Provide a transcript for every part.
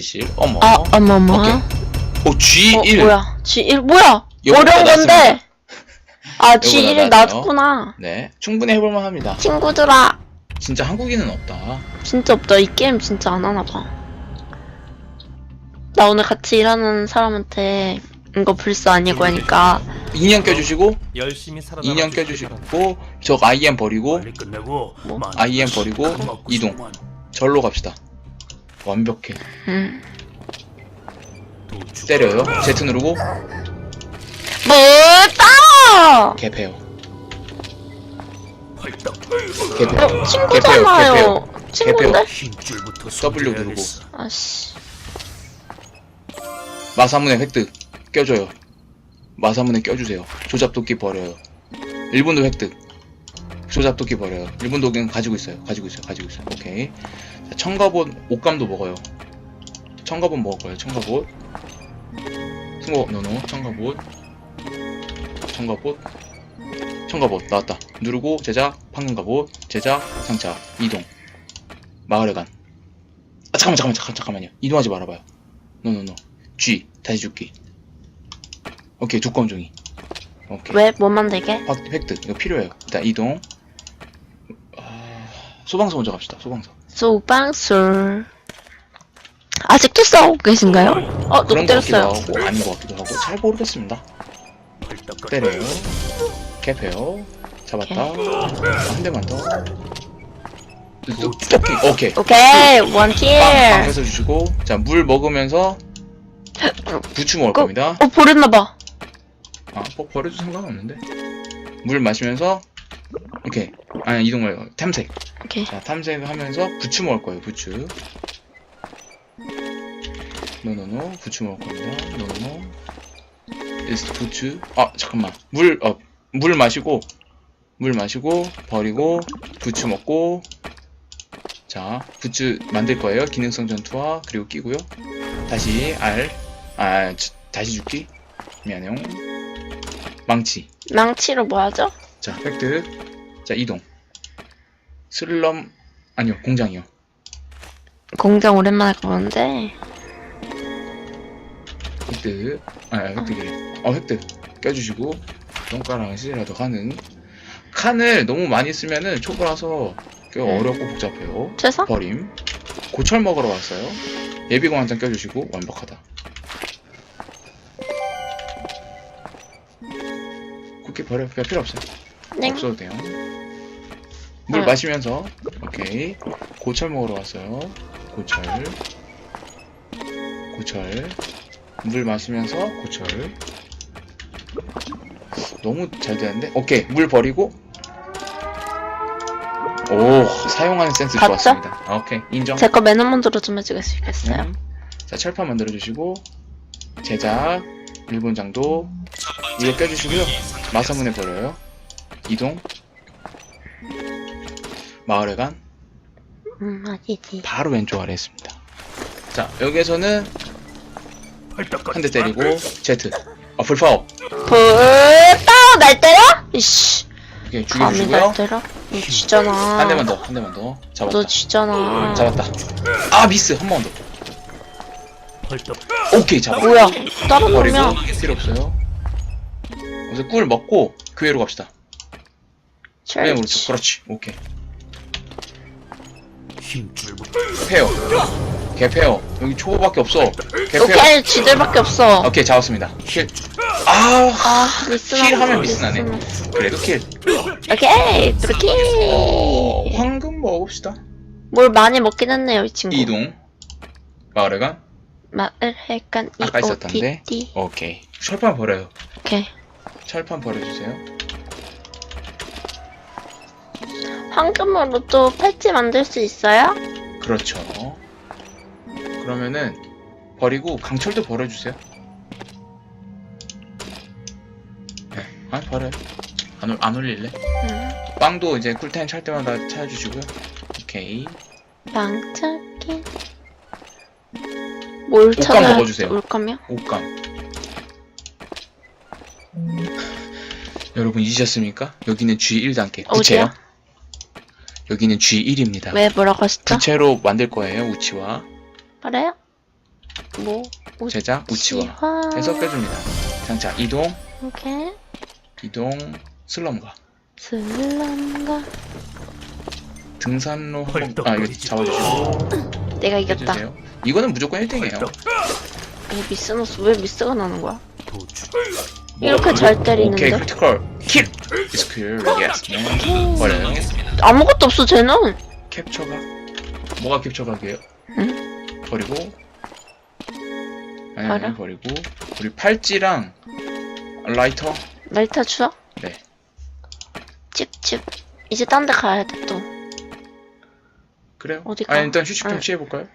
실 어머 아, 어머머. 오케이. 오 어, G1 뭐야? G1 뭐야? 어려운 건데. 아, 요거보다 G1을 낫죠. 놔뒀구나. 네 충분히 해볼만 합니다 친구들아, 진짜 한국인은 없다 진짜 없다. 이 게임 진짜 안 하나 봐. 나 오늘 같이 일하는 사람한테 이거 불스 아니고 하니까 인형 껴주시고 열심히 살아 인형 껴주시고 저 IM 버리고 끝내고 뭐? IM 버리고 이동 절로 갑시다 완벽해. 음. 때려요? Z 누르고? 뭐다? 개패요. 헐떡 개패요. 어, 친구잖아요. 친구인데? 힘줄부터 W 누르고. 아씨. 마사문의 획득. 껴줘요. 마사문에 껴주세요. 조잡도끼 버려요. 일본도 획득 조잡도끼 버려요. 일본 도끼는 가지고 있어요. 가지고 있어요. 가지고 있어요. 오케이. 자, 청가봇 옷감도 먹어요. 청가봇 먹어요. 청가봇 승고 노노. 청가봇 청가봇 청가봇 나왔다. 누르고 제작. 황금가봇 제작. 장착 이동. 마을에 간 아, 잠깐만 잠깐만 잠깐 잠깐만요. 이동하지 말아봐요. 노노노. G. 다시 죽기. 오케이 두꺼운 종이. 오케이. 왜? 뭐 만들게? 확, 획득 이거 필요해요. 일단 이동. 아, 소방서 먼저 갑시다 소방서 소방술. 아직도 싸우고 계신가요? 어, 누구 그런 거 같기도 때렸어요? 하고 아닌 것 같기도 하고 잘 모르겠습니다 때려요 캡해요 잡았다 아, 한 대만 더 또, 토끼 오케이 오케이, 원킬. 빵빵 해서 주시고 자 물 먹으면서 부추 먹을 그- 겁니다 어, 버렸나봐. 아, 뭐 버려도 상관없는데. 물 마시면서 오케이. 아니 이동 말고 탐색. 오케이. 자, 탐색을 하면서 부추 먹을 거예요. 부추. 노노노 부추 먹을 겁니다. 노노노. 에스 부추. 아 잠깐만. 물어 물 마시고 물 마시고 버리고 부추 먹고 자 부추 만들 거예요. 기능성 전투화 그리고 끼고요. 다시 R 아 저- 다시 죽기 미안해요. 망치. 망치로 뭐 하죠? 자, 획득. 자, 이동. 슬럼, 아니요, 공장이요. 공장 오랜만에 가보는데. 획득. 아, 획득이래. 어, 획득. 껴주시고, 손가락이라도 하는. 칸을 너무 많이 쓰면은 초보라서 꽤 네. 어렵고 복잡해요. 최소? 버림. 고철 먹으러 왔어요. 예비공 한 장 껴주시고, 완벽하다. 쿠키 버려. 필요 없어요. 네. 없어도 돼요. 물 응. 마시면서 오케이 고철 먹으러 왔어요. 고철 고철 물 마시면서 고철 너무 잘 되는데 오케이 물 버리고 오 사용하는 센스 봤죠? 좋았습니다. 아, 오케이 인정. 제거 매너 먼저로 좀 해주시겠어요? 음. 자 철판 만들어 주시고 제작 일본 장도 이거 껴주시고요. 마사문에 버려요. 이동 마을에 간 음, 아니지. 바로 왼쪽 아래 있습니다. 자, 여기에서는 한 대 때리고 Z. 아, 불파워. 불따 날 때려? 이씨. 이렇게 감히 죽여주시고요. 날 때려? 너 쥐잖아. 한 대만 더, 한 대만 더. 잡았다. 너 쥐잖아. 잡았다. 아, 미스. 한 번 더. 오케이, 잡았다. 뭐야? 다른 버리고 놈이야. 필요 없어요. 그래서 꿀 먹고 교회로 갑시다. 네, 그렇지. 첼치. 그렇지. 오케이. 힘줄부터 페어. 개 페어. 여기 초보밖에 없어. 개 페어. 오케이, 쥐들밖에 없어. 오케이, 잡았습니다. 킬. 아, 아, 미스나. 킬 하면 미스나네. 그래도 킬. 오케이. 어, 황금 먹읍시다. 뭘 많이 먹긴 했네요, 이 친구. 이동. 마을에 간. 마을 해간 이 아까 있었던데. 오티 오케이. 철판 버려요. 오케이. 철판 버려주세요. 황금으로 또 팔찌 만들 수 있어요? 그렇죠. 그러면은 버리고 강철도 버려주세요. 네, 아 버려요. 안, 올- 안 올릴래? 음. 빵도 이제 쿨타임 찰 때마다 찾아주시고요. 오케이. 망쳤긴. 뭘 옷감 찾아야 먹어주세요. 올감이요? 옷감. 여러분 잊으셨습니까? 여기는 G1 단계. 부채요. 어디야? 여기는 G1입니다. 왜 뭐라고 하시죠? 부채로 만들 거예요, 우치와. 그래요? 뭐? 제작 우치와. 해서 빼줍니다. 장착 이동 오케이. 이동 슬럼가 슬람가. 등산로 한번 아 이거. 잡아주시고 내가 이겼다. 해주세요. 이거는 무조건 1등이에요. 헐떡 이 미스노스 왜 미스가 나는 거야? 이렇게 잘 때리는데? 오케이 크리티컬 킬. Clear. Yes. man. 버려요. 아무것도 없어 쟤는. 캡처가 뭐가 캡처각이에요? 응? 버리고 아니 버려? 아니 버리고 우리 팔찌랑 라이터 라이터 주워? 네 찝찝. 이제 딴 데 가야 돼 또. 그래요? 어디 가? 일단 휴식 좀 응. 취해볼까요?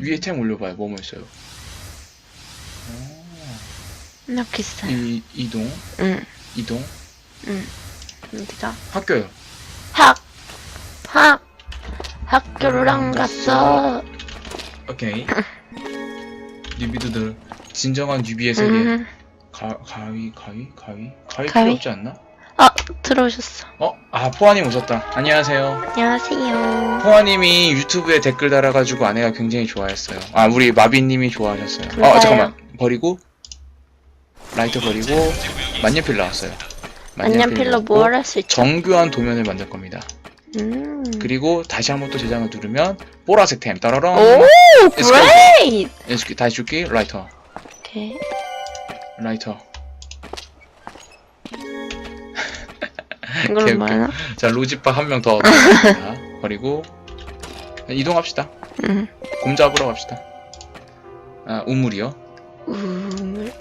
위에 템 올려봐요 뭐뭐 있어요 이렇게 있어요. 이, 이동 응. 이동 응. 어디가? 학교요 학. 학. 학교를 안 갔어. 오케이 뉴비드들 진정한 뉴비의 세계 음. 가, 가위 가위 가위 가위 가위? 필요 없지 않나? 아 들어오셨어. 어? 아 포아님 오셨다 안녕하세요 안녕하세요. 포아님이 유튜브에 댓글 달아가지고 아내가 굉장히 좋아했어요. 아 우리 마비님이 좋아하셨어요. 어 잠깐만 버리고 라이터 버리고 만년필 나왔어요. 만년필로 넣고 뭘 할 수 있죠? 정교한 도면을 만들 겁니다. 음. 그리고 다시 한번 또 저장을 누르면 보라색 템 따라랑 오, Let's great. 다시 줄게 라이터 오케이. 라이터. 이걸로 뭐. 하나? 자 로지파 한 명 더. 버리고 이동합시다. 응. 곰 잡으러 갑시다. 아 우물이요. 우물.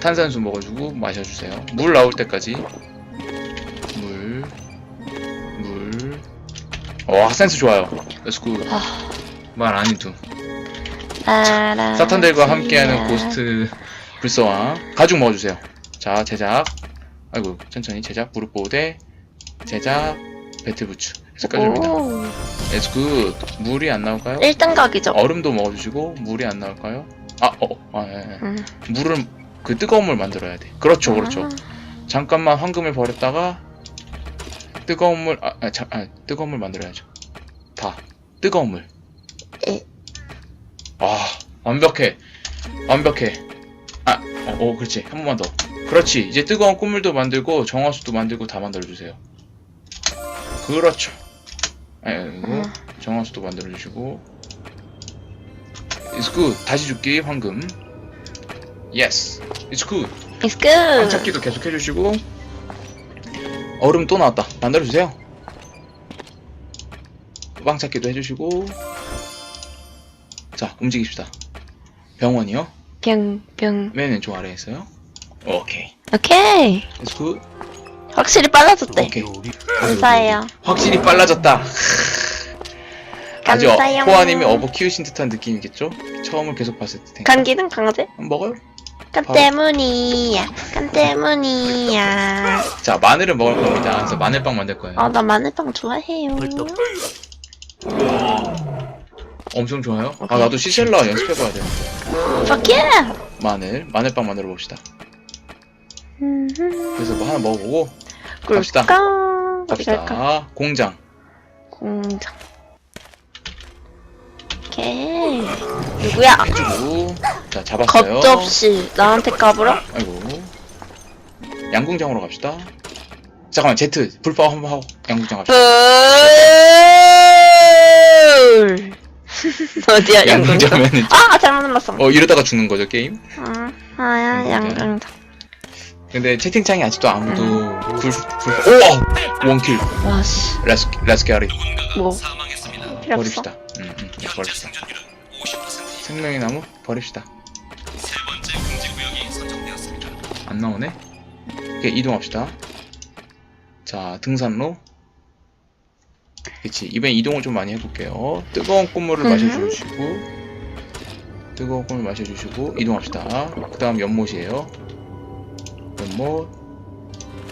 탄산수 먹어주고 마셔주세요. 물 나올 때까지. 와, 센스 좋아요. 렛츠고. 아. 말안 해도. 따라. 사탄들과 함께하는 고스트 불서왕. 가죽 먹어주세요. 자, 제작. 아이고, 천천히. 제작. 무릎 보호대. 제작. 배틀 부츠. 해서 까줍니다. 오. 렛츠굿. 물이 안 나올까요? 1등 각이죠. 얼음도 먹어주시고, 물이 안 나올까요? 아, 어, 어, 아, 예, 예. 응. 물을, 그 뜨거운 물 만들어야 돼. 그렇죠, 그렇죠. 아, 잠깐만 황금을 버렸다가 뜨거운 물, 아, 아, 자, 아 뜨거운 물 만들어야죠. 다 뜨거운 물. 에. 아 완벽해, 완벽해. 아, 어, 어, 그렇지 한 번만 더. 그렇지 이제 뜨거운 꿀물도 만들고 정화수도 만들고 다 만들어 주세요. 그렇죠. 아이고 음. 정화수도 만들어 주시고. It's good. 다시 줄게 황금. Yes. It's good. It's good. 빵찾기도 계속 해주시고 얼음 또 나왔다 만들어주세요 빵찾기도 해주시고 자 움직입시다 병원이요 병, 병. 맨 왼쪽 아래에 있어요 오케이 오케이. Good 확실히 빨라졌대. 오케이. 감사해요. 확실히 빨라졌다 아주 감사해요. 호아님이 어버 키우신 듯한 느낌이겠죠 처음을 계속 봤을 때 감기는 강아지? 한번 먹어요 간 바로. 때문이야. 간 때문이야. 자 마늘을 먹을 겁니다 그래서 마늘빵 만들 거예요 아, 나 마늘빵 좋아해요. 엄청 좋아요 아 오케이. 나도 시셀라 연습해봐야 돼 Fuck yeah. 마늘 마늘빵 만들어 봅시다 음흠. 그래서 뭐 하나 먹어보고 갑시다. 갑시다. 공장. 공장. 누구야? 해주고. 자, 잡았어요. 겁접시 나한테 까불어? 아이고. 양궁장으로 갑시다. 잠깐만, 제트. 불법 한번 하고 양궁장 갑시다. 불. 어디야 양궁장? 양궁장면은. 아 잘못 눌렀어. 어, 이러다가 죽는 거죠, 게임? 아, 아야 양궁장. 근데 채팅창에 아직도 아무도 음. 불, 불, 오! 원킬. 와씨. 레스, 레스 캐리. 뭐 필요 없어. 버립시다. 음, 음, 네, 버립시다. 생명의 나무? 버립시다. 안 나오네? 오케이, 이동합시다. 자, 등산로. 그치, 이번엔 이동을 좀 많이 해볼게요. 뜨거운 꽃물을 음. 마셔주시고, 뜨거운 꽃물 마셔주시고, 이동합시다. 그 다음 연못이에요. 연못.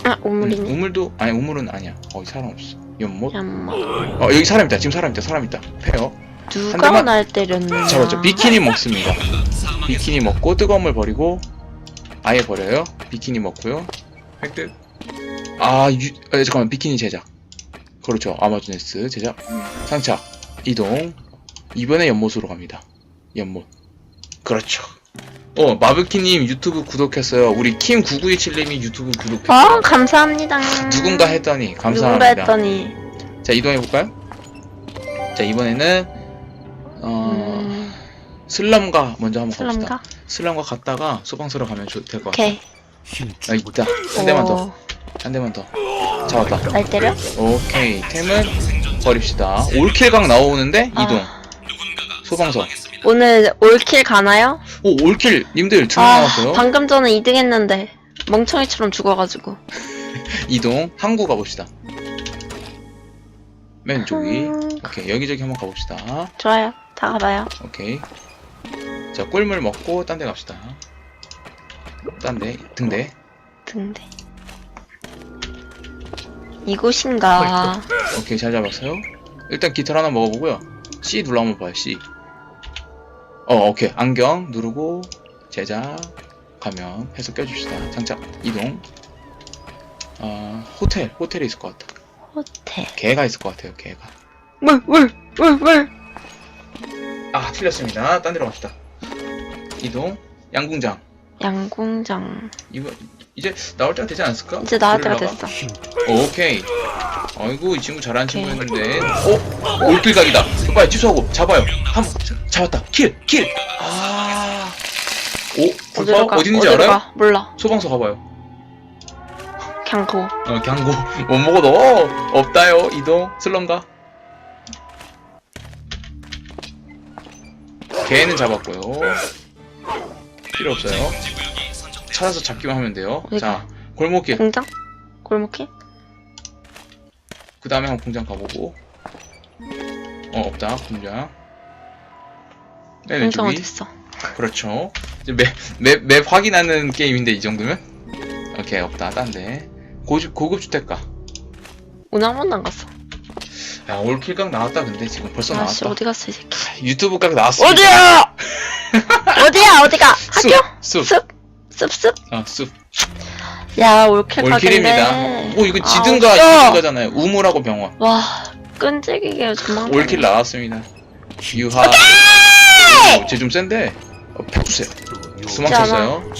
아 음, 오물이네. 우물도, 아니, 우물은 아니야. 거기 사람 없어. 연못. 얌마. 어, 여기 사람 있다. 지금 사람 있다. 사람 있다. 페어. 누가 대만- 날 때렸냐? 잡았죠. 비키니 먹습니다. 비키니 먹고 뜨거운 물 버리고 아예 버려요. 비키니 먹고요. 획득. 아, 유, 아, 잠깐만 비키니 제작. 그렇죠. 아마존 S 제작. 음. 상착. 이동. 이번에 연못으로 갑니다. 연못. 그렇죠. 어, 마블키님 유튜브 구독했어요. 우리 킴9927님이 유튜브 구독했어요. 아, 감사합니다. 누군가 했더니 누군가 감사합니다. 했더니. 자 이동해 볼까요? 자 이번에는 어... 음, 슬럼가 먼저 한번 갑시다. 슬럼가? 슬럼가 갔다가 소방서로 가면 될것 같아. 오케이. 힘아줄 있다. 한 대만 더. 오, 한 대만 더. 잡았다. 날 때려? 오케이. 템은 버립시다. 올킬각 나오는데 이동. 아, 소방서. 오늘 올킬 가나요? 오 올킬 님들 두명 아, 나왔어요. 방금 전에 2등 했는데. 멍청이처럼 죽어가지고. 이동. 항구 가봅시다. 맨 쪽이. 음. 오케이 여기저기 한번 가봅시다. 좋아요. 다 가봐요. 오케이. 자 꿀물 먹고 딴 데 갑시다. 딴 데. 등대. 등대. 이곳인가? 오케이 잘 잡았어요 일단 깃털 하나 먹어보고요 C 눌러 한번 봐요 C 어 오케이 안경 누르고 제작 가면 해서 껴줍시다 장착 이동 아 호텔 호텔에 있을 것 같아 호텔. 개가 있을 것 같아요 개가 물, 물, 물, 물. 아 틀렸습니다 딴 데로 갑시다 이동 양궁장 양궁장. 이거 이제 나올 때가 되지 않았을까? 이제 나올 때가? 됐어. 힘 오케이 아이고 이 친구 잘하는 오케이. 친구였는데 어? 올킬각이다 빨리 취소하고 잡아요 한 잡았다 킬 킬 아 오? 어디로 불법? 가? 어디 있는지 알아요? 가? 몰라. 소방서 가봐요 그냥 고. 어 경고 못 먹어도 어, 없다요 이동 슬럼가 개는 잡았고요. 필요 없어요. 찾아서 잡기만 하면 돼요. 어디가? 자 골목길. 공장? 골목길? 그 다음에 한 공장 가보고. 어 없다. 공장. 네 공장 왼쪽이 어딨어? 그렇죠. 이제 맵, 맵, 맵 확인하는 게임인데 이 정도면? 오케이 없다. 딴 데. 고급, 고급 주택가. 오늘 한 번도 안 갔어. 야 올킬 각 나왔다 근데 지금 벌써 아씨, 나왔다 어디 갔어, 이 새끼. 유튜브 각 나왔어 어디야! 어디야, 어디가? 학교? 숲 습? 습습? 어, 숲 야, 올킬 올킬입니다. 오 이거 아, 지든가 없어. 지든가잖아요 우물하고 병원 와, 끈질기게 전망. 올킬 나왔습니다 유하 쟤좀 센데 어, 펴주세요 도망쳤어요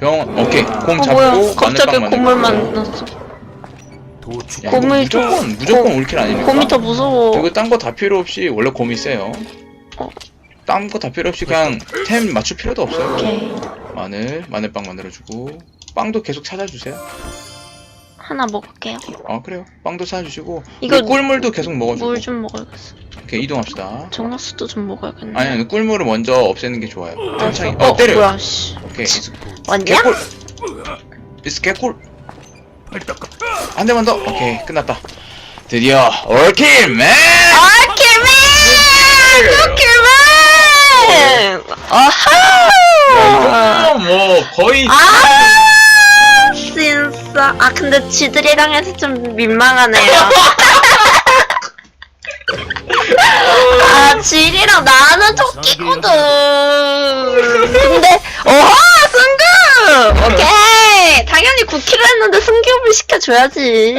병원 오케이 공 어, 잡고 뭐야. 갑자기 마늘빵 고물 만들고. 만났어. 도축 야, 이거 곰을 좀- 무조건 무조건 곰- 올킬 아닙니까? 곰이 더 무서워. 이거 딴거 다 필요 없이 원래 곰이 세요. 어. 딴 거 다 필요 없이 그냥 템 맞출 필요도 없어요. 오케이. 마늘 마늘빵 만들어주고 빵도 계속 찾아주세요. 하나 먹을게요. 아 그래요. 빵도 찾아주시고 이거 이거 꿀물도 계속 먹어주고. 물 좀 먹어야겠어. 오케이 이동합시다. 정락수도 좀 먹어야겠네. 아니 아니 꿀물을 먼저 없애는 게 좋아요. 천천히. 어, 어 때려. 뭐야, 씨. 오케이. 왔냐? 개꿀. 미스 개꿀. 한 대만 더. 오케이 끝났다. 드디어 올킬 맨. 아, 킬맨! 킬맨! 아하! 이거 뭐 거의 아, 진짜. 아, 근데 지들이랑 해서 좀 민망하네요. 아, 지리랑 나는 토끼거든. 근데, 어허, 승급! 오케이! 당연히 9kg 했는데 승급을 시켜줘야지.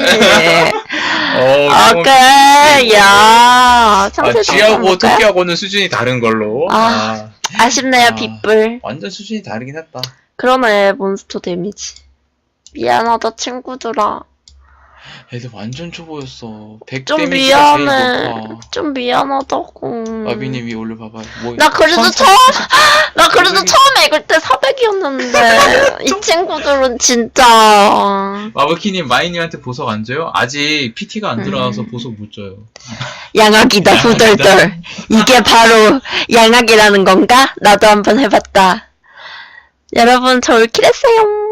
어, 오케이, 야. 아, 쥐하고 토끼하고는 수준이 다른 걸로. 아. 아 쉽네요, 아. 빗불. 완전 수준이 다르긴 했다. 그러네, 몬스터 데미지. 미안하다, 친구들아. 애들 완전 초보였어. 100 좀 데미지가 제일 미안해. 높아. 좀 미안하다고. 마비님 위에 올려봐봐요. 뭐, 나 그래도 선- 처음, 나 그래도 선생님. 처음에 읽을 때 400이었는데, 이 친구들은 진짜. 마블키님 마이님한테 보석 안 줘요? 아직 PT가 안 음. 들어와서 보석 못 줘요. 양악이다, 후덜덜. 이게 바로 양악이라는 건가? 나도 한번 해봤다. 여러분, 저 올킬했어요.